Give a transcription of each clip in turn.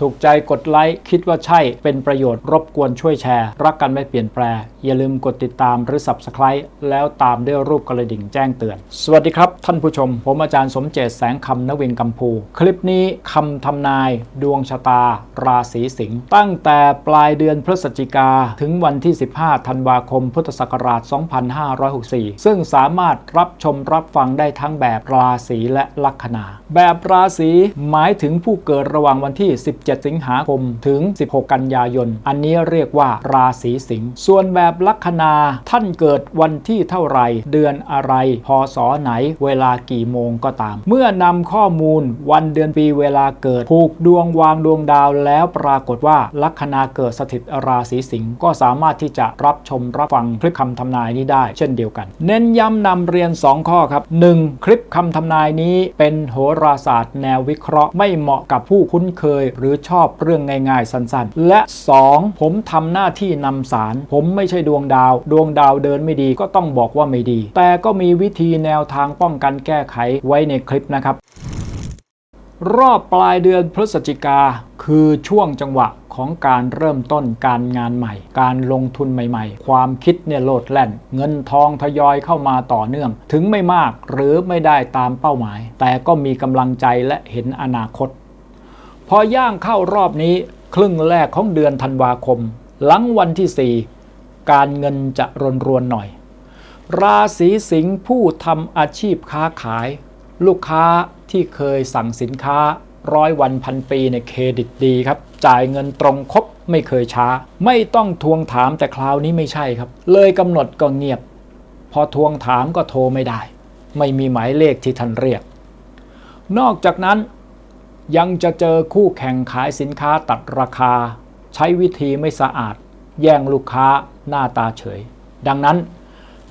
ถูกใจกดไลค์คิดว่าใช่เป็นประโยชน์รบกวนช่วยแชร์ รักกันไม่เปลี่ยนแปลง อย่าลืมกดติดตามหรือ Subscribe แล้วตามด้วยรูปกระดิ่งแจ้งเตือน สวัสดีครับท่านผู้ชม ผมอาจารย์สมเจตแสงคำนวินกัมพู คลิปนี้คำทำนายดวงชะตา ราศีสิงห์ตั้งแต่ปลายเดือนพฤศจิกาถึงวันที่ 15 ธันวาคม พุทธศักราช 2564 ซึ่งสามารถรับชมรับฟังได้ทั้งแบบราศีและลัคนา แบบราศีหมายถึงผู้เกิดระหว่างวันที่ 17 สิงหาคมถึง 16 กันยายน อันนี้เรียกว่าราศีสิงห์ส่วนแบบลัคนาท่านเกิดวันที่เท่าไหรเดือนอะไร พศไหน เวลากี่โมงก็ตาม เมื่อนำข้อมูลวันเดือนปีเวลาเกิดผูกดวงวางดวงดาวแล้วปรากฏว่าลัคนาเกิดสถิตราศีสิงห์ก็สามารถที่จะรับชมรับฟังคลิปคำทำนายนี้ได้ เช่นเดียวกัน เน้นย้ำนำเรียน 2 ข้อครับ 1. คลิปคำทำนายนี้เป็นโหราศาสตร์แนววิเคราะห์ไม่เหมาะกับผู้คุ้นเคย หรือชอบเรื่องง่ายๆสั้นๆ และ 2. ผมทำหน้าที่นำสาร ผมไม่ใช่ดวงดาว ดวงดาวเดินไม่ดีก็ต้องบอกว่าไม่ดี แต่ก็มีวิธีแนวทางป้องกันแก้ไขไว้ในคลิปนะครับรอบปลายเดือนพฤศจิกาคือช่วงจังหวะของการเริ่มต้นการงานใหม่ การลงทุนใหม่ ๆ ความคิดเนี่ยโลดแล่น เงินทองทยอยเข้ามาต่อเนื่อง ถึงไม่มากหรือไม่ได้ตามเป้าหมาย แต่ก็มีกำลังใจและเห็นอนาคต พอย่างเข้ารอบนี้ครึ่งแรกของเดือนธันวาคม หลังวันที่ 4 การเงินจะรนรวนหน่อย ราศีสิงห์ผู้ทำอาชีพค้าขาย ลูกค้าที่เคยสั่งสินค้าร้อยวันพันปีในเครดิตดีครับ จ่ายเงินตรงครบไม่เคยช้า ไม่ต้องทวงถามแต่คราวนี้ไม่ใช่ครับ เลยกำหนดก็เงียบ พอทวงถามก็โทรไม่ได้ ไม่มีหมายเลขที่ท่านเรียก นอกจากนั้นยังจะเจอคู่แข่งขายสินค้าตัดราคา ใช้วิธีไม่สะอาด แย่งลูกค้าหน้าตาเฉย ดังนั้น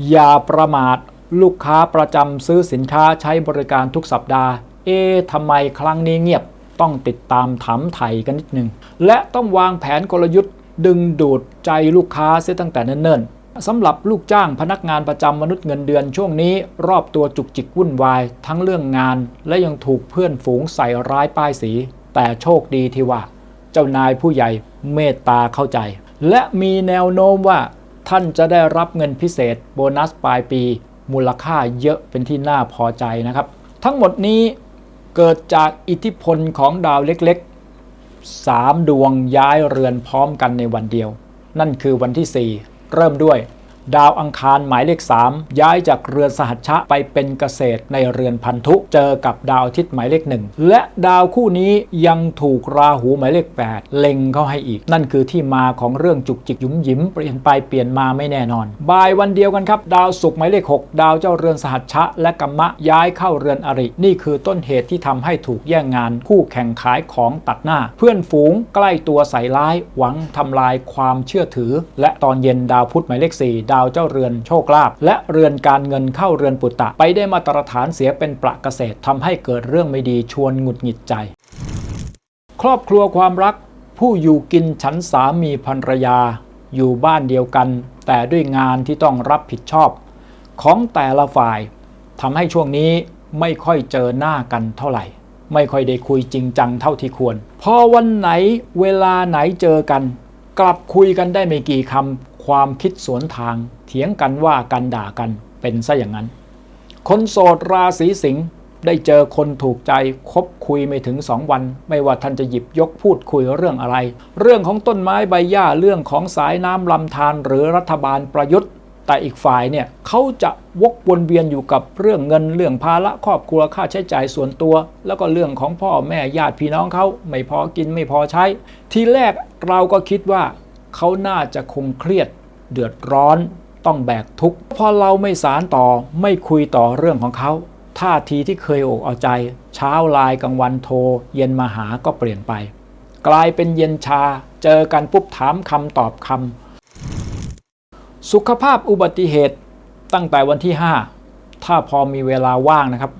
อย่าประมาทลูกค้าประจำซื้อสินค้าใช้บริการทุกสัปดาห์ เอ๊ทำไมครั้งนี้เงียบต้องติดตามถามไถ่กันนิดนึง และต้องวางแผนกลยุทธ์ ดึงดูดใจลูกค้าเสียตั้งแต่เนิ่นๆสำหรับลูกจ้างพนักงานประจำมนุษย์เงินเดือนช่วงนี้ รอบตัวจุกจิกวุ่นวาย ทั้งเรื่องงาน และยังถูกเพื่อนฝูงใส่ร้ายป้ายสี แต่โชคดีที่ว่า เจ้านายผู้ใหญ่เมตตาเข้าใจ และมีแนวโน้มว่าท่านจะได้รับเงินพิเศษโบนัสปลายปี มูลค่าเยอะเป็นที่น่าพอใจนะครับ ทั้งหมดนี้เกิดจากอิทธิพลของดาวเล็กๆ 3 ดวงย้ายเรือนพร้อมกันในวันเดียว นั่นคือวันที่ 4 เริ่มด้วย ดาวอังคารหมายเลข 3 ย้ายจากเรือนสหัชชะไปเป็นเกษตรในเรือนพันธุเจอกับดาวอาทิตย์หมายเลขหนึ่งและดาวคู่นี้ยังถูกราหูหมายเลข 8 เล็งเข้าให้อีก นั่นคือที่มาของเรื่องจุกจิกยุ้มยิ้มเปลี่ยนไปเปลี่ยนมาไม่แน่นอนบ่ายวันเดียวกันครับ ดาวศุกร์หมายเลข 6 ดาวเจ้าเรือนสหัชชะ และกัมมะย้ายเข้าเรือนอริ นี่คือต้นเหตุที่ทำให้ถูกแย่งงานคู่แข่งขายของตัดหน้า เพื่อนฝูงใกล้ตัวใส่ร้ายหวังทำลายความเชื่อถือ และตอนเย็นดาวพุธหมายเลข4ดาวเจ้าเรือนโชคลาภและเรือนการเงินเข้าเรือนปุตตะ ไปได้มาตรฐานเสียเป็นประเกษตรทำให้เกิดเรื่องไม่ดีชวนหงุดหงิดใจ ครอบครัวความรัก ผู้อยู่กินฉันสามีภรรยา อยู่บ้านเดียวกัน แต่ด้วยงานที่ต้องรับผิดชอบ ของแต่ละฝ่ายทำให้ช่วงนี้ไม่ค่อยเจอหน้ากันเท่าไหร่ ไม่ค่อยได้คุยจริงจังเท่าที่ควร พอวันไหนเวลาไหนเจอกัน กลับคุยกันได้ไม่กี่คำความคิดสวนทางเถียงกันว่ากันด่ากันเป็นซะอย่างนั้น คนโสดราศีสิงห์ได้เจอคนถูกใจคบคุยไม่ถึง2วัน ไม่ว่าท่านจะหยิบยกพูดคุยเรื่องอะไร เรื่องของต้นไม้ใบหญ้าเรื่องของสายน้ำลำธารหรือรัฐบาลประยุทธ์ แต่อีกฝ่ายเนี่ยเขาจะวกวนเวียนอยู่กับเรื่องเงินเรื่องภาระครอบครัวค่าใช้จ่ายส่วนตัว แล้วก็เรื่องของพ่อแม่ญาติพี่น้องเขาไม่พอกินไม่พอใช้ ทีแรก เราก็คิดว่าเขาน่าจะคงเครียดเดือดร้อนต้องแบกทุกข์พอเราไม่สารต่อไม่คุยต่อเรื่องของเขาท่าทีที่เคยอกเอาใจ เช้าไลน์กลางวันโทร เย็นมาหาก็เปลี่ยนไป กลายเป็นเย็นชา เจอกันปุ๊บถามคำตอบคำสุขภาพอุบัติเหตุตั้งแต่วันที่ 5 ถ้าพอมีเวลาว่างนะครับ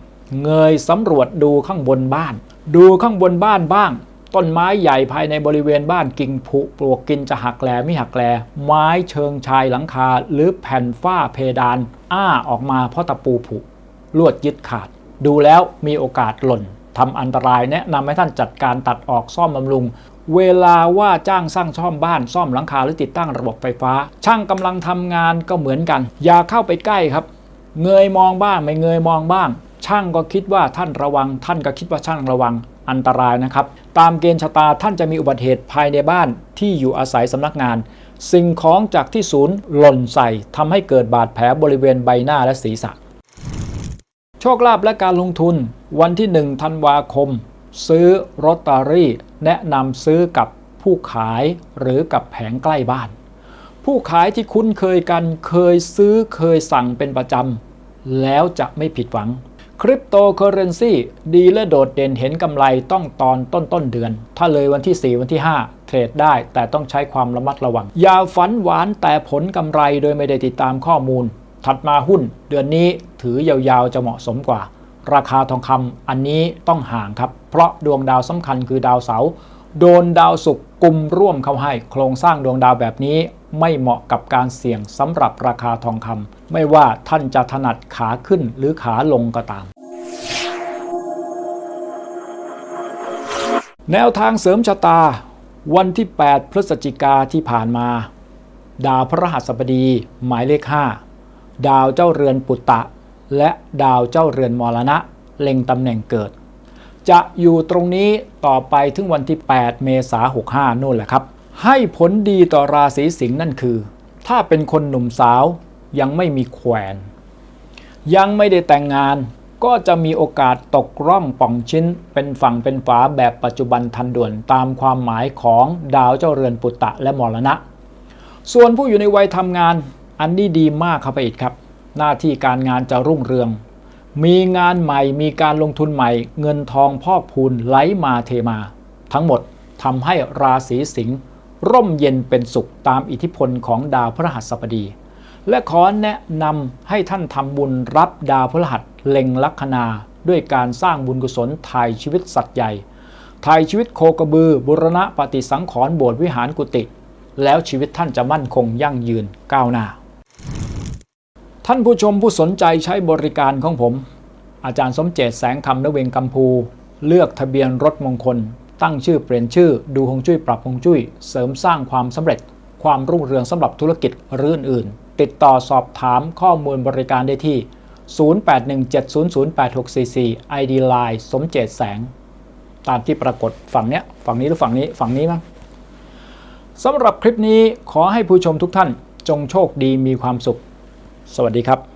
เงยสำรวจดูข้างบนบ้าน ดูข้างบนบ้านบ้าง ต้นไม้ใหญ่ภายในบริเวณบ้านกิ่งผุปลวกกินจะหักแหลไม่หักแหลไม้เชิงชายหลังคา หรือแผ่นฝ้าเพดาน อ้าออกมาเพราะตะปูผุลวดยึดขาด ดูแล้วมีโอกาสหล่นทำอันตรายแนะนำให้ท่านจัดการตัดออกซ่อมบำรุง เวลาว่าจ้างสร้างซ่อมบ้านซ่อมหลังคาหรือติดตั้งระบบไฟฟ้า ช่างกำลังทำงานก็เหมือนกัน อย่าเข้าไปใกล้ครับ เงยมองบ้างไม่เงยมองบ้าง ช่างก็คิดว่าท่านระวัง ท่านก็คิดว่าช่างระวัง อันตรายนะครับ ตามเกณฑ์ชะตาท่านจะมีอุบัติเหตุภายในบ้านที่อยู่อาศัยสำนักงาน สิ่งของจากที่ศูนย์หล่นใส่ทำให้เกิดบาดแผลบริเวณใบหน้าและศีรษะ โชคลาภและการลงทุน วันที่1ธันวาคม ซื้อรอตเตอรี่ แนะนำซื้อกับผู้ขายหรือกับแผงใกล้บ้าน ผู้ขายที่คุ้นเคยกันเคยซื้อเคยสั่งเป็นประจำแล้วจะไม่ผิดหวัง คริปโตเคอเรนซีดีและโดดเด่นเห็นกำไรต้องตอนต้นต้นเดือน ถ้าเลยวันที่ 4 วันที่ 5 เทรดได้แต่ต้องใช้ความระมัดระวัง อย่าฝันหวานแต่ผลกำไรโดยไม่ได้ติดตามข้อมูล ถัดมาหุ้น เดือนนี้ถือยาวๆจะเหมาะสมกว่า ราคาทองคำอันนี้ต้องห่างครับ เพราะดวงดาวสำคัญคือดาวเสาร์โดนดาวศุกร์กลุ่มร่วมเข้าให้ โครงสร้างดวงดาวแบบนี้ ไม่เหมาะกับการเสี่ยงสำหรับราคาทองคำไม่ว่าท่านจะถนัดขาขึ้นหรือขาลงก็ตาม แนวทางเสริมชะตา วันที่ 8 พฤศจิกาที่ผ่านมา ดาวพระหัสบดีหมายเลข 5 ดาวเจ้าเรือนปุตตะ และดาวเจ้าเรือนมรณะ เล็งตำแหน่งเกิด จะอยู่ตรงนี้ต่อไปถึงวันที่ 8 เมษายน65นู่นแหละครับ ให้ผลดีต่อราศีสิงห์นั่นคือ ถ้าเป็นคนหนุ่มสาวยังไม่มีแขวน ยังไม่ได้แต่งงานก็จะมีโอกาสตกร่องป่องชิ้น เป็นฝั่งเป็นฝาแบบปัจจุบันทันด่วนตามความหมายของดาวเจ้าเรือนปุตตะและมรณะ ส่วนผู้อยู่ในวัยทำงานอันนี้ดีมากเข้าไปอีกครับ หน้าที่การงานจะรุ่งเรือง มีงานใหม่มีการลงทุนใหม่ เงินทองพอกพูนไหลมาเทมา ทั้งหมดทำให้ราศีสิงห์ ร่มเย็นเป็นสุขตามอิทธิพลของดาวพระหัสบดี และขอแนะนำให้ท่านทำบุญรับดาวพฤหัสเล็งลัคนา ด้วยการสร้างบุญกุศลถ่ายชีวิตสัตว์ใหญ่ถ่ายชีวิตโคกระบือบุรณะปฏิสังขรณ์โบสถ์วิหารกุฏิแล้วชีวิตท่านจะมั่นคงยั่งยืนก้าวหน้า ท่านผู้ชมผู้สนใจใช้บริการของผม อาจารย์สมเจตแสงคำนเวงกัมพู เลือกทะเบียนรถมงคล ตั้งชื่อเปลี่ยนชื่อ ดูฮงจุ้ยปรับฮงจุ้ย เสริมสร้างความสำเร็จ ความรุ่งเรืองสำหรับธุรกิจหรืออื่นๆ ติดต่อสอบถามข้อมูลบริการได้ที่ 0817008644 ID Line สมเจตแสง ตามที่ปรากฏฝั่งเนี้ยฝั่งนี้หรือฝั่งนี้ฝั่งนี้มั้งสำหรับคลิปนี้ขอให้ผู้ชมทุกท่านจงโชคดีมีความสุข สวัสดีครับ